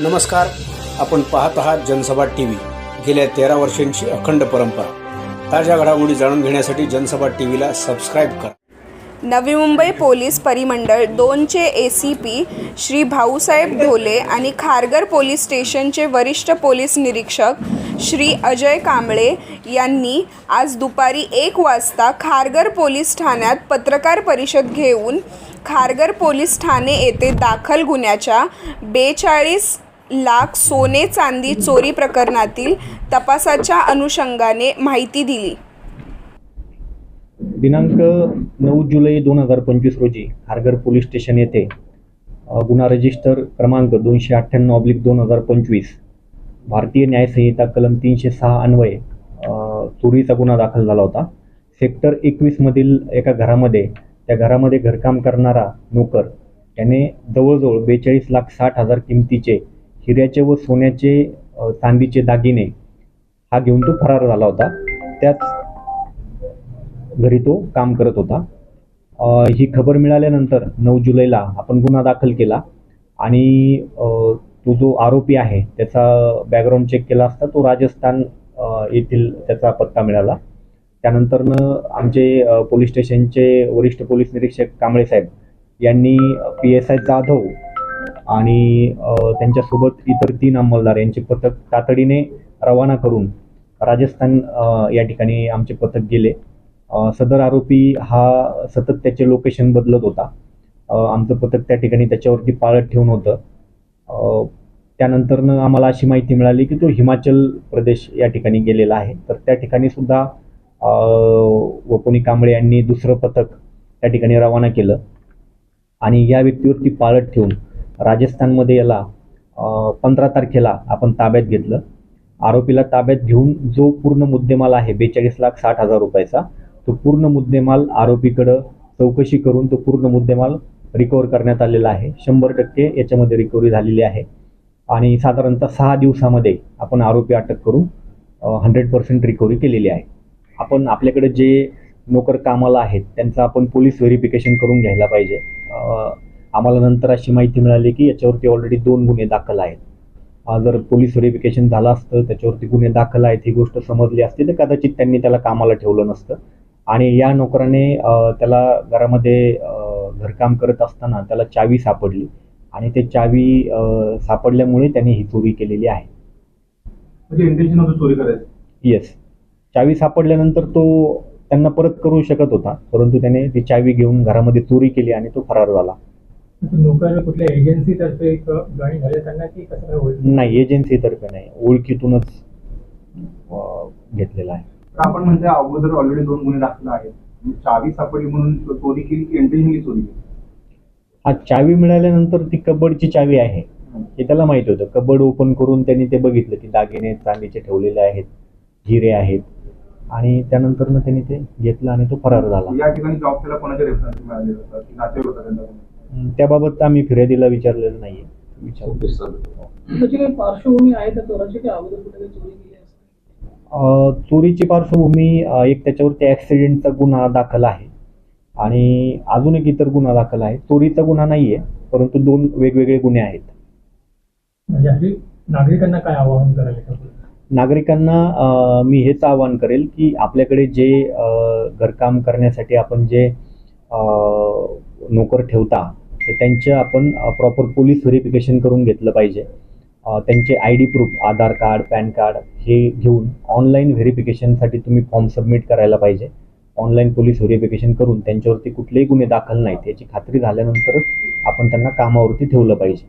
नमस्कार. आपण पाहत आहात जनसभा टी व्ही गेल्या तेरा वर्षांची अखंड परंपरा. ताज्या घडामोडी जाणून घेण्यासाठी जनसभा टी व्हीला सबस्क्राईब करा. नवी मुंबई पोलीस परिमंडळ दोनचे A C P Shri Bhausaheb Dhole आणि खारघर पोलीस स्टेशनचे वरिष्ठ पोलीस निरीक्षक श्री अजय कांबळे यांनी आज दुपारी एक वाजता खारघर पोलीस ठाण्यात पत्रकार परिषद घेऊन खारघर पोलीस ठाणे येथे दाखल गुन्ह्याच्या बेचाळीस लाख सोने चांदी चोरी प्रकरणातील तपासाच्या अनुषंगाने माहिती दिली. दिनांक नऊ जुलै दोन हजार पंचवीस रोजी हारगर पोलीस स्टेशन येथे गुन्हा रजिस्टर क्रमांक दोनशे अठ्ठ्याण्णव ऑब्लिक दोन हजार पंचवीस भारतीय न्यायसंहिता कलम तीनशे सहा अन्वये चोरीचा गुन्हा दाखल झाला होता. सेक्टर एकवीसमधील एका घरामध्ये त्या घरामध्ये घरकाम करणारा नोकर त्याने जवळजवळ बेचाळीस लाख साठ हजार किमतीचे हिऱ्याचे व सोन्याचे चांदीचे दागिने हा घेऊन तो फरार झाला होता. त्याच घरी तो काम करत होता. ही खबर मिळाल्यानंतर नऊ जुलैला आपण गुन्हा दाखल केला आणि तो जो आरोपी आहे त्याचा बॅकग्राऊंड चेक केला असता तो राजस्थान येथील त्याचा पत्ता मिळाला. त्यानंतरनं आमचे पोलीस स्टेशनचे वरिष्ठ पोलीस निरीक्षक कांबळे साहेब यांनी पी एस आय जाधव आणि त्यांच्यासोबत इतर तीन अंमलदार यांचे पथक तातडीने रवाना करून राजस्थान या ठिकाणी आमचे पथक गेले. सदर आरोपी हा सतत त्याचे लोकेशन बदलत होता. आमचं पथक त्या ठिकाणी त्याच्यावरती पाळत ठेवून होतं. त्यानंतरनं आम्हाला अशी माहिती मिळाली की तो हिमाचल प्रदेश या ठिकाणी गेलेला आहे. तर त्या ठिकाणी सुद्धा वपुनी कांबळे यांनी दुसरं पथक त्या ठिकाणी रवाना केलं. आणि या व्यक्तीवरती पाळत ठेवून राजस्थानमध्ये याला पंधरा तारखेला आपण ताब्यात घेतलं. आरोपीला ताब्यात घेऊन जो पूर्ण मुद्देमाल आहे बेचाळीस लाख साठ हजार रुपयाचा तो पूर्ण मुद्देमाल आरोपीकडं चौकशी करून तो पूर्ण मुद्देमाल रिकवर करण्यात आलेला आहे. शंभर टक्के याच्यामध्ये रिकव्हरी झालेली आहे. आणि साधारणतः सहा दिवसामध्ये आपण आरोपी अटक करून हंड्रेड पर्सेंट रिकव्हरी केलेली आहे. आपण आपल्याकडे जे नोकर कामाला आहेत त्यांचं आपण पोलीस व्हेरिफिकेशन करून घ्यायला पाहिजे. आम्हाला नंतर अशी माहिती मिळाली की याच्यावरती ऑलरेडी दोन गुन्हे दाखल आहेत. जर पोलीस व्हेरिफिकेशन झालं असतं त्याच्यावरती गुन्हे दाखल आहेत ही गोष्ट समजली असती तर कदाचित त्यांनी त्याला कामाला ठेवलं नसतं. आणि या नोकराने त्याला घरामध्ये घरकाम करत असताना त्याला चावी सापडली. आणि ते चावी सापडल्यामुळे त्यांनी ही चोरी केलेली आहे. म्हणजे चोरी करायचं? येस चावी सापडल्यानंतर तो त्यांना परत करू शकत होता परंतु त्याने ती चावी घेऊन घरामध्ये चोरी केली आणि तो फरार झाला. नोकर कुठल्या एजन्सीतर्फे जॉईन झाले त्यांना की कसं काय होईल नाही एजन्सीतर्फे नाही. ओळखीतूनच घेतलेला आहे. आपण म्हणजे अगोदर ऑलरेडी दोन गुन्हे दाखल आहेत. चावी सापडली म्हणून चोरी केली की इंटेन्शनली चोरी? केली हा चावी मिळाल्यानंतर ती कबडची चावी आहे. हे त्याला माहीत होतं. कबड ओपन करून त्यांनी ते बघितलं की दागिने चांदीचे ठेवलेले आहेत हिरे आहेत. आणि त्यानंतरनं त्यांनी ते घेतलं आणि तो फरार झाला. या ठिकाणी जॉब केला कोणाच्या रेफरन्स मिळाले होता? त्याबाबत आम्ही फिर्यादीला विचारलेलं नाहीये. त्या चोराची पार्श्वभूमी एक त्याच्यावरती ॲक्सिडेंटचा गुन्हा दाखल आहे. आणि अजून एक इतर गुन्हा दाखल आहे. चोरीचा गुन्हा नाही आहे परंतु दोन वेगवेगळे गुन्हे आहेत. म्हणजे अशी नागरिकांना काय आवाहन करायला नागरिकांना मी हेच आवाहन करेल की आपल्याकडे जे घरकाम करण्यासाठी आपण जे नोकर ठेवता तर त्यांचं आपण प्रॉपर पोलीस व्हेरिफिकेशन करून घेतलं पाहिजे. त्यांचे I D proof Aadhaar card PAN card हे घेऊन ऑनलाईन व्हेरिफिकेशनसाठी तुम्ही फॉर्म सबमिट करायला पाहिजे. ऑनलाईन पोलीस व्हेरिफिकेशन करून त्यांच्यावरती कुठलेही गुन्हे दाखल नाहीत. याची खात्री झाल्यानंतरच आपण त्यांना कामावरती ठेवलं पाहिजे.